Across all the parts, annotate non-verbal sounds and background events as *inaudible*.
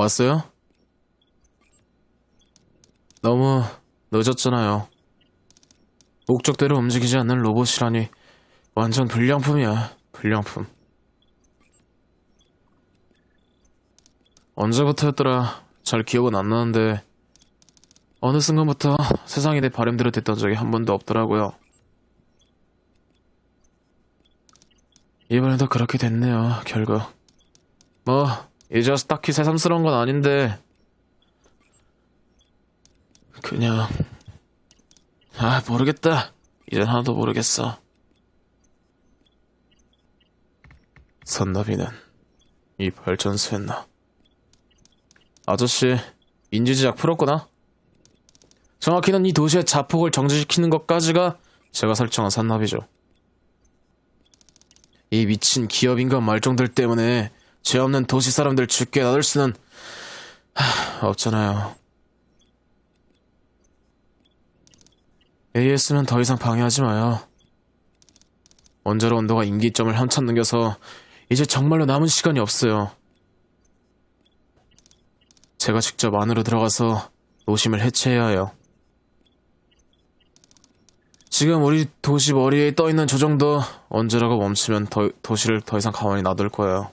왔어요? 너무 늦었잖아요. 목적대로 움직이지 않는 로봇이라니 완전 불량품이야. 불량품. 언제부터였더라? 잘 기억은 안 나는데 어느 순간부터 세상이 내 바람대로 됐던 적이 한 번도 없더라고요. 이번에도 그렇게 됐네요, 결국. 뭐, 이제 와서 딱히 새삼스러운 건 아닌데, 그냥, 아, 모르겠다. 이젠 하나도 모르겠어. 선나비는 이 발전소였나? 아저씨, 인지제작 풀었구나? 정확히는 이 도시의 자폭을 정지시키는 것까지가 제가 설정한 산나비죠. 이 미친 기업인간 말종들 때문에 죄 없는 도시 사람들 죽게 놔둘 수는 하, 없잖아요. AS는 더 이상 방해하지 마요. 원자로 온도가 임기점을 한참 넘겨서 이제 정말로 남은 시간이 없어요. 제가 직접 안으로 들어가서 노심을 해체해야 해요. 지금 우리 도시 머리에 떠있는 조정도 언제라고 멈추면 더, 도시를 더 이상 가만히 놔둘 거예요.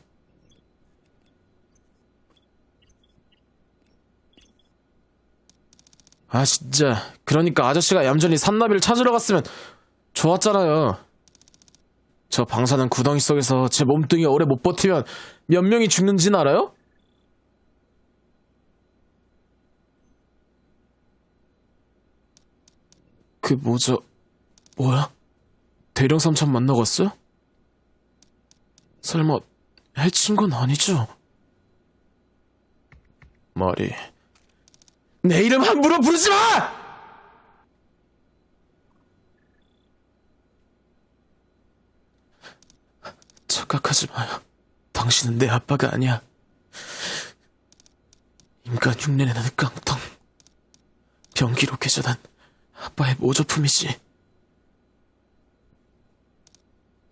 아 진짜 그러니까 아저씨가 얌전히 산나비를 찾으러 갔으면 좋았잖아요. 저 방사능 구덩이 속에서 제 몸뚱이 오래 못 버티면 몇 명이 죽는지는 알아요? 그 모자 뭐야? 대령 삼천 만나고 왔어요? 설마 해친 건 아니죠? 말이 내 이름 함부로 부르지 마! 착각하지 마요. 당신은 내 아빠가 아니야. 인간 흉내내는 깡통. 병기로 계좌단 아빠의 모조품이지.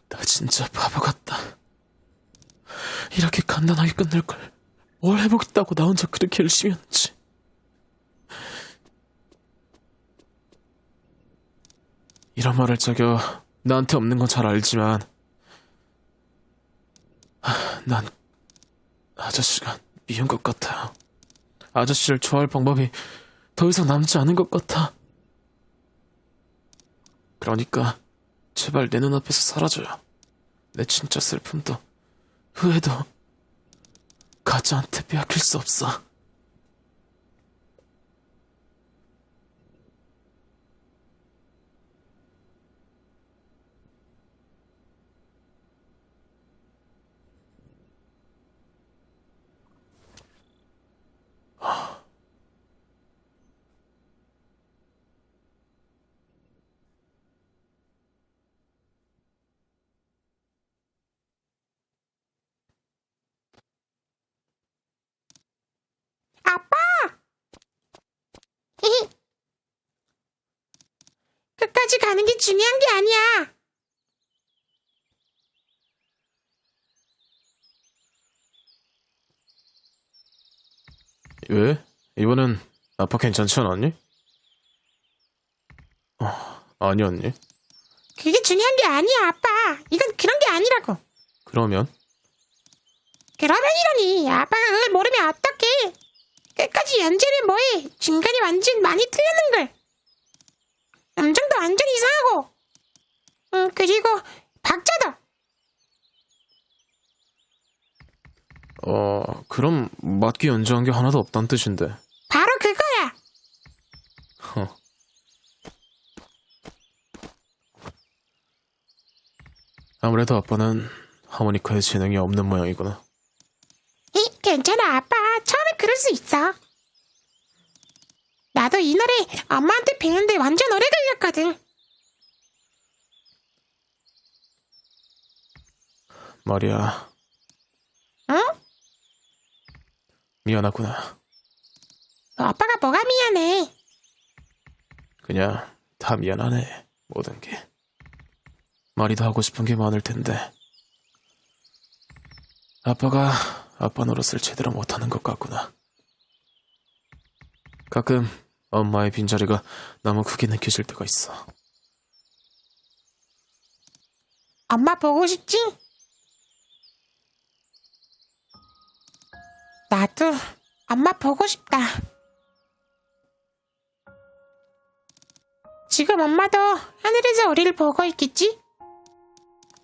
나 진짜 바보 같다. 이렇게 간단하게 끝낼 걸. 뭘 해보겠다고 나 혼자 그렇게 열심히 하는지. 이런 말을 저겨 나한테 없는 건 잘 알지만 하, 난 아저씨가 미운 것 같아요. 아저씨를 좋아할 방법이 더 이상 남지 않은 것 같아. 그러니까 제발 내 눈앞에서 사라져요. 내 진짜 슬픔도 후회도 가짜한테 빼앗길 수 없어. 아빠! 끝까지 가는 게 중요한 게 아니야. 왜? 이번엔 아빠 괜찮지 않았니? 어, 아니었니? 그게 중요한 게 아니야, 아빠. 이건 그런 게 아니라고. 그러면? 그러면이라니. 아빠가 그걸 모르면 어떡해. 끝까지 연재를 뭐해. 중간에 완전 많이 틀렸는 걸. 음정도 완전 이상하고. 응, 그리고 박자도. 어, 그럼 맞게 연주한 게 하나도 없단 뜻인데. 바로 그거야. 허. 아무래도 아빠는 하모니카에 재능이 없는 모양이구나. 이, 괜찮아, 아빠. 처음에 그럴 수 있어. 나도 이 노래 엄마한테 배우는데 완전 오래 걸렸거든. 말이야, 응? 미안하구나. 아빠가 뭐가 미안해. 그냥 다 미안하네, 모든 게. 말이 더 하고 싶은 게 많을 텐데. 아빠가 아빠 노릇을 제대로 못하는 것 같구나. 가끔 엄마의 빈자리가 너무 크게 느껴질 때가 있어. 엄마 보고 싶지? 나도 엄마 보고 싶다. 지금 엄마도 하늘에서 우리를 보고 있겠지?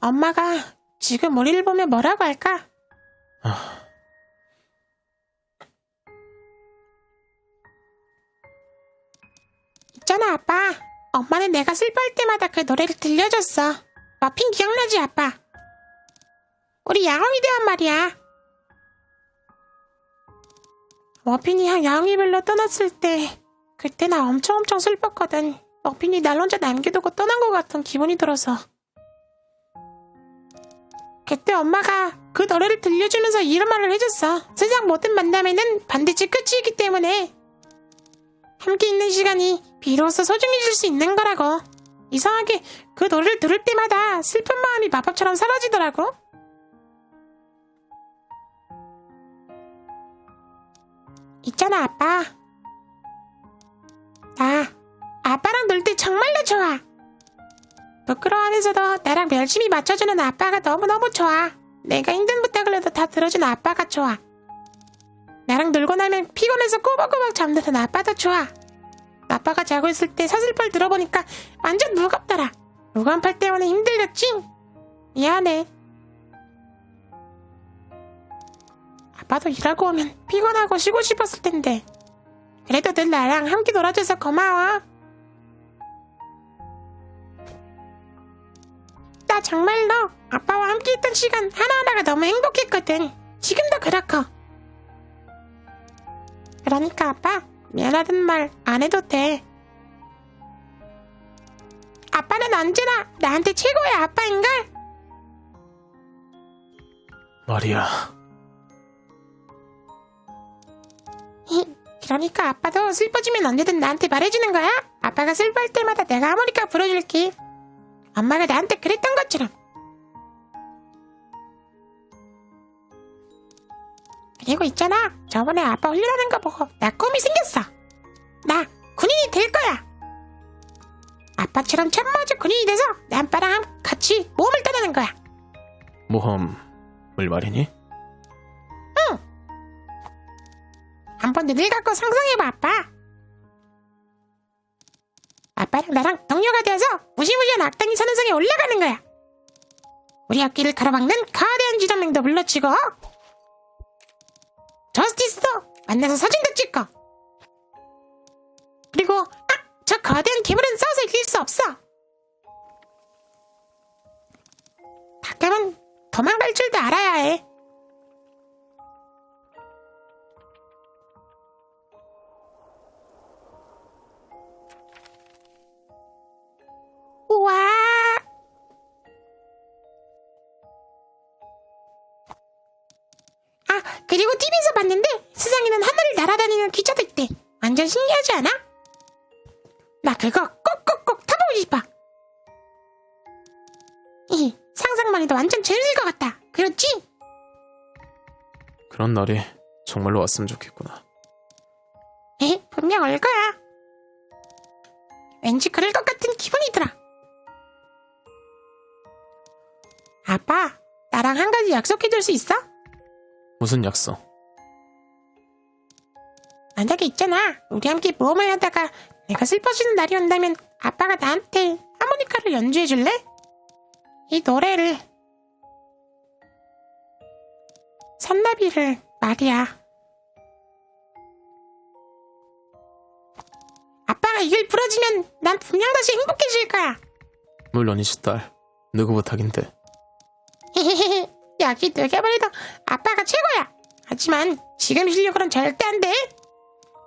엄마가 지금 우리를 보면 뭐라고 할까? 있잖아, 아빠. 엄마는 내가 슬퍼할 때마다 그 노래를 들려줬어. 러핑 기억나지, 아빠? 우리 야옹이 대한 말이야. 머핀이 야옹이별로 떠났을 때 그때 나 엄청 엄청 슬펐거든. 머핀이 날 혼자 남겨두고 떠난 것 같은 기분이 들어서. 그때 엄마가 그 노래를 들려주면서 이런 말을 해줬어. 세상 모든 만남에는 반드시 끝이기 때문에 함께 있는 시간이 비로소 소중해질 수 있는 거라고. 이상하게 그 노래를 들을 때마다 슬픈 마음이 마법처럼 사라지더라고. 있잖아, 아빠. 나 아빠랑 놀 때 정말로 좋아. 부끄러워하면서도 나랑 열심히 맞춰주는 아빠가 너무너무 좋아. 내가 힘든 부탁을 해도 다 들어주는 아빠가 좋아. 나랑 놀고 나면 피곤해서 꼬박꼬박 잠드는 아빠도 좋아. 아빠가 자고 있을 때 사슬펄 들어보니까 완전 무겁더라. 무거운 팔 때문에 힘들겠지? 미안해. 아빠도 일하고 오면 피곤하고 쉬고 싶었을 텐데. 그래도 늘 나랑 함께 놀아줘서 고마워. 나 정말로 아빠와 함께 있던 시간 하나하나가 너무 행복했거든. 지금도 그렇고. 그러니까 아빠, 미안하단 말 안 해도 돼. 아빠는 언제나 나한테 최고의 아빠인걸? 말이야. 그러니까 아빠도 슬퍼지면 언제든 나한테 말해주는 거야? 아빠가 슬퍼할 때마다 내가 하모니카 불어줄게. 엄마가 나한테 그랬던 것처럼. 그리고 있잖아. 저번에 아빠 훈련하는 거 보고 나 꿈이 생겼어. 나 군인이 될 거야. 아빠처럼 참마저 군인이 돼서 남빠랑 같이 모험을 떠나는 거야. 모험을 말이니? 한번 눈을 감고 상상해봐, 아빠. 아빠랑 나랑 동료가 되어서 무시무시한 악당이 사는 성에 올라가는 거야. 우리 앞길을 가로막는 거대한 지점맹도 물러치고 저스티스도 만나서 사진도 찍고 그리고 아! 저 거대한 괴물은 싸워서 이길 수 없어. 가끔은 도망갈 줄도 알아야 해. 그리고 TV에서 봤는데 세상에는 하늘을 날아다니는 기차도 있대. 완전 신기하지 않아? 나 그거 꼭꼭꼭 타보고 싶어. 이 상상만 해도 완전 재밌을 것 같다. 그렇지? 그런 날이 정말로 왔으면 좋겠구나. 에, 분명 올 거야. 왠지 그럴 것 같은 기분이 들어. 아빠, 나랑 한 가지 약속해줄 수 있어? 무슨 약속? 만약에 있잖아, 우리 함께 모험을 하다가 내가 슬퍼지는 날이 온다면 아빠가 나한테 하모니카를 연주해 줄래? 이 노래를. 산나비를 말이야. 아빠가 이걸 부러지면 난 분명 다시 행복해질 거야. 물론이지 딸. 누구 부탁인데? *laughs* 누가 버려도 아빠가 최고야. 하지만 지금 실력으로는 절대 안 돼.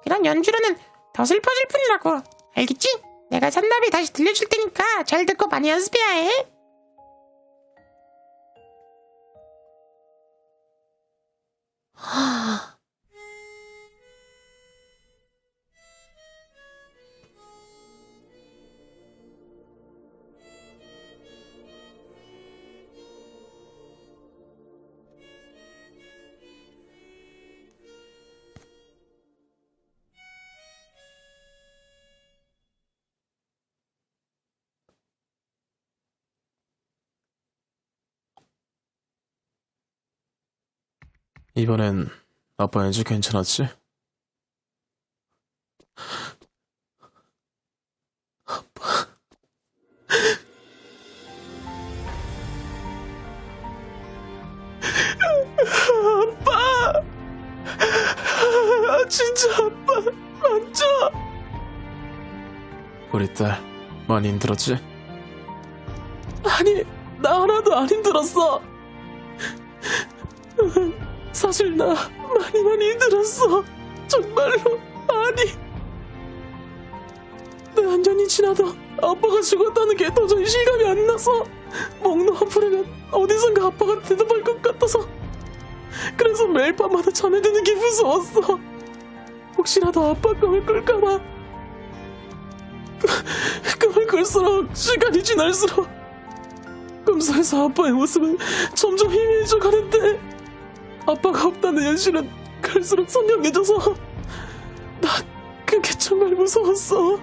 이런 연주로는 더 슬퍼질 뿐이라고. 알겠지? 내가 산나비 다시 들려줄 테니까 잘 듣고 많이 연습해야 해. 이번엔 아빠 연주 괜찮았지? 아빠! 아빠! 진짜 아빠! 앉아! 우리 딸 많이 힘들었지? 아니, 나 하나도 안 힘들었어. 사실 나 많이 많이 힘들었어. 정말로 아니. 내 안전이 지나도 아빠가 죽었다는 게 도저히 실감이 안 나서 목 놓아 부르면 어디선가 아빠가 대답할 것 같아서 그래서 매일 밤마다 잠에 드는 게 무서웠어. 혹시라도 아빠 꿈을 꿀까봐 *laughs* 꿈을 꿀수록 시간이 지날수록 꿈속에서 아빠의 모습은 점점 희미해져 가는데 아빠가 없다는 현실은 갈수록 선명해져서 나 그게 정말 무서웠어.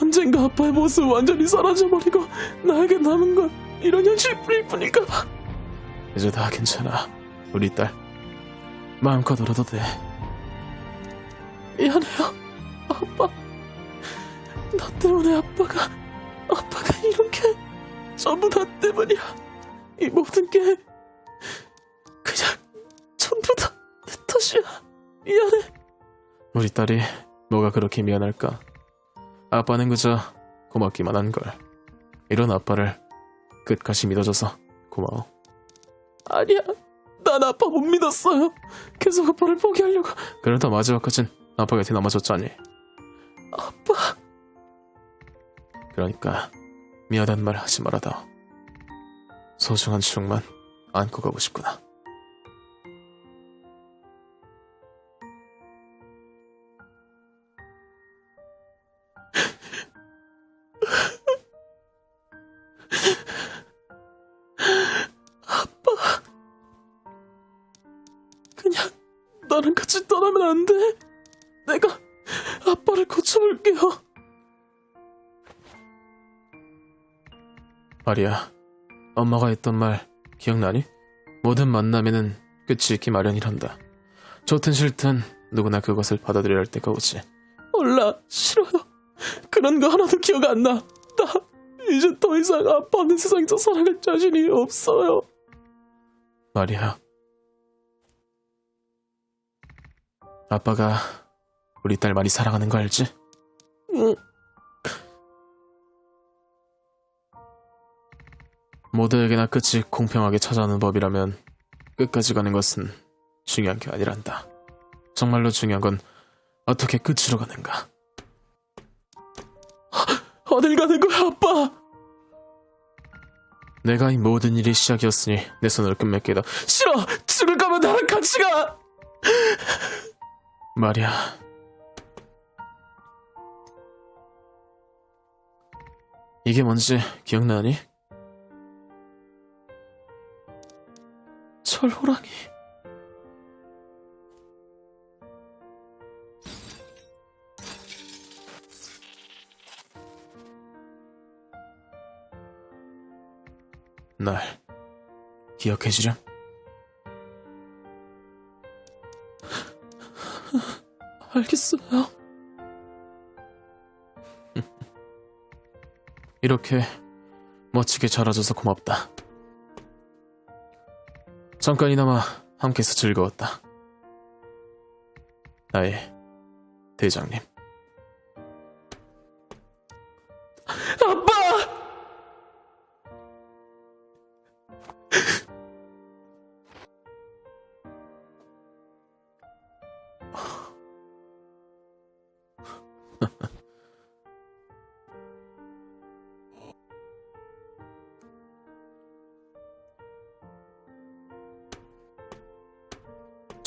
언젠가 아빠의 모습 완전히 사라져버리고 나에게 남은 건 이런 현실뿐일 뿐일까 봐. 이제 다 괜찮아. 우리 딸. 마음껏 울어도 돼. 미안해요 아빠. 너 때문에 아빠가 아빠가 이렇게 전부 다 때문이야. 이 모든 게 내 탓이야. 미안해. 우리 딸이 뭐가 그렇게 미안할까? 아빠는 그저 고맙기만 한 걸. 이런 아빠를 끝까지 믿어줘서 고마워. 아니야. 난 아빠 못 믿었어요. 계속 아빠를 포기하려고. 그러다 마지막까진 아빠 곁에 남아줬잖니. 아빠. 그러니까 미안한 말 하지 말아다. 소중한 추억만 안고 가고 싶구나. 말이야, 엄마가 했던 말 기억나니? 모든 만남에는 끝이 있기 마련이란다. 좋든 싫든 누구나 그것을 받아들여야 할 때가 오지. 몰라, 싫어요. 그런 거 하나도 기억 안 나. 나 이제 더 이상 아빠 없는 세상에서 살아갈 자신이 없어요. 말이야. 아빠가 우리 딸 많이 사랑하는 거 알지? 응. 모두에게나 끝이 공평하게 찾아오는 법이라면 끝까지 가는 것은 중요한 게 아니란다. 정말로 중요한 건 어떻게 끝으로 가는가. 어딜 가는 거야, 아빠? 내가 이 모든 일이 시작이었으니 내 손을 끝맺게다. 싫어! 죽을 거면 나랑 같이 가! 말이야. 이게 뭔지 기억나니? 철호랑이. 날 기억해주렴. *laughs* 알겠어요. *laughs* 이렇게 멋지게 자라줘서 고맙다. 잠깐이나마 함께해서 즐거웠다. 나의 대장님.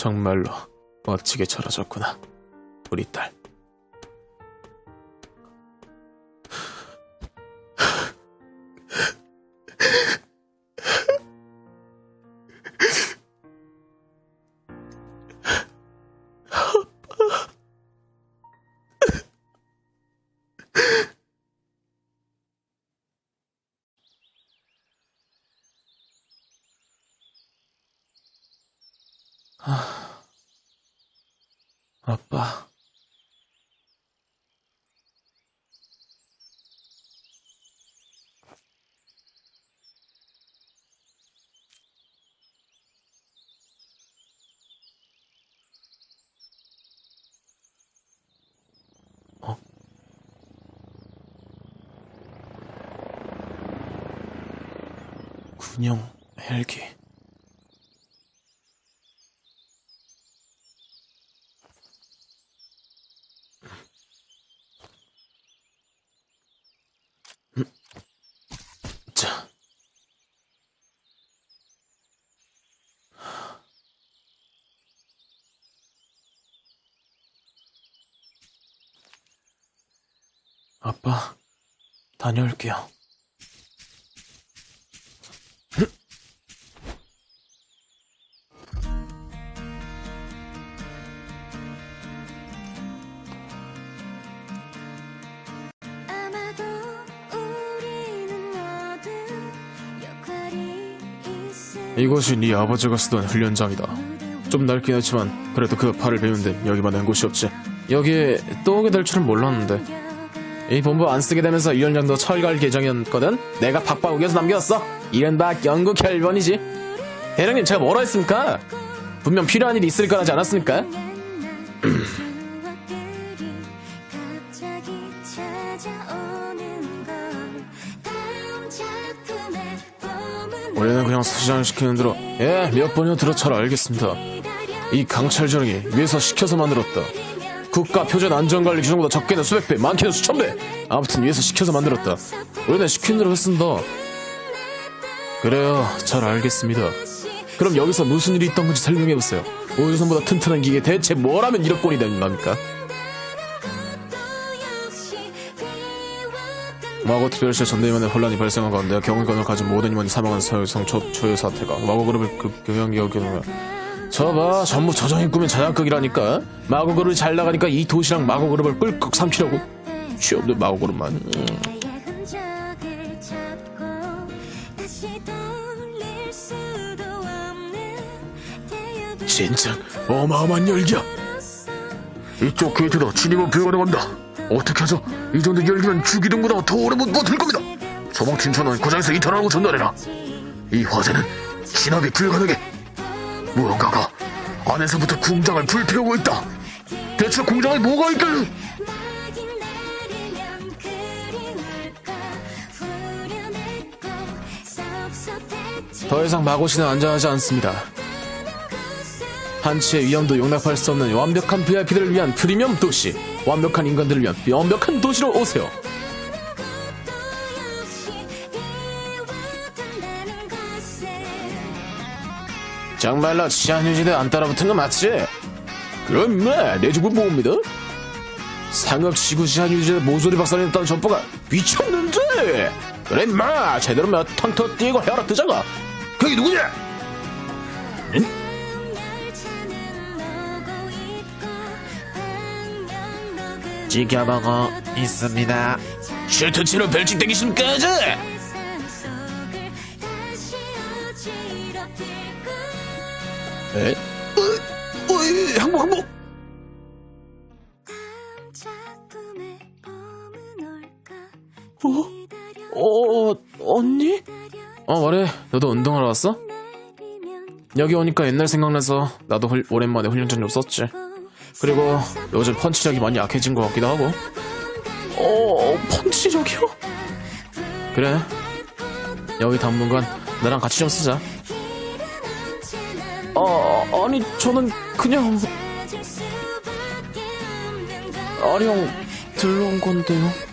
정말로 멋지게 자라졌구나. 우리 딸. 군용 헬기. 자. 아빠, 다녀올게요. 이곳이 네 아버지가 쓰던 훈련장이다. 좀 넓긴 했지만 그래도 그 팔을 배운 데 여기만 한 곳이 없지. 여기에 또 오게 될 줄은 몰랐는데 이 본부 안 쓰게 되면서 이 현장도 철갈 계정이었거든. 내가 박바우기에서 남겼어. 이른바 영국 혈변이지. 대장님 제가 뭐라 했습니까? 분명 필요한 일이 있을 거라지 않았습니까? *clears throat* 원래는 그냥 수시장 시키는 대로 예 몇 번이나 들어 잘 알겠습니다. 이 강찰전이 위에서 시켜서 만들었다. 국가 표준 안전관리 규정보다 적게는 수백 배, 많게는 수천 배. 아무튼 위에서 시켜서 만들었다. 우리는 시킨 대로 했습니다. 그래요, 잘 알겠습니다. 그럼 여기서 무슨 일이 있던 건지 설명해 보세요. 우주선보다 튼튼한 기계 대체 뭐라면 1억 곤이 되는 겁니까? 마고 특별시에 전대위원회 혼란이 발생한 가운데 경영관을 가진 모든 임원이 사망한 서유성 초, 초유 사태가 마고 그룹을 급 경영기업경을 저봐 전부 저정이 꾸민 자작극이라니까. 마고 그룹이 잘 나가니까 이 도시랑 마고 그룹을 꿀꺽 삼키려고. 취업도 마고 그룹만. 음. 진짜 어마어마한 열기야. 이쪽 게이트다 진입은 불가능합니다 어떻게 하죠? 이 정도 열기면 죽이든구나. 더 오래 못 버틸 겁니다. 소방 팀차는 고장에서 이탈하고 전달해라. 이 화재는 진압이 불가능해. 무언가가 안에서부터 공장을 불태우고 있다. 대체 공장에 뭐가 있길래? 더 이상 마고씨는 안전하지 않습니다. 한치의 위험도 용납할 수 없는 완벽한 VIP들을 위한 프리미엄 도시, 완벽한 인간들을 위한 완벽한 도시로 오세요. 정말로 치안 유지대 안 따라붙은 거 맞지? 그럼 뭐, 내 집은 뭡니다? 상업 지구 치안 유지대 모조리 박살냈다는 전보가 미쳤는데! 그래 마 제대로 몇 탕터 뛰고 헤어라 뜨자가 그게 누구냐? 열 지켜보고 있습니다. 슈트치로 별칭 땡기시면 어지럽힐까 에? 어, 어, 예, 항복, 항복! 어? 기다려 어, 언니? 어, 말해. 너도 운동하러 왔어? 여기 오니까 옛날 생각나서 나도 훌- 오랜만에 훈련장 좀 썼지. 그리고 요즘 펀치력이 많이 약해진 것 같기도 하고. 어, 펀치력이요? 그래. 여기 당분간 나랑 같이 좀 쓰자. 어, 아니, 저는 그냥 아령 들러온 건데요.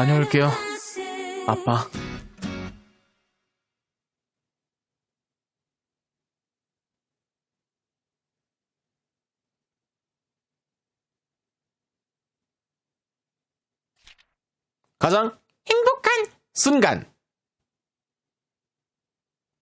다녀올게요. 아빠. 가장 행복한 순간.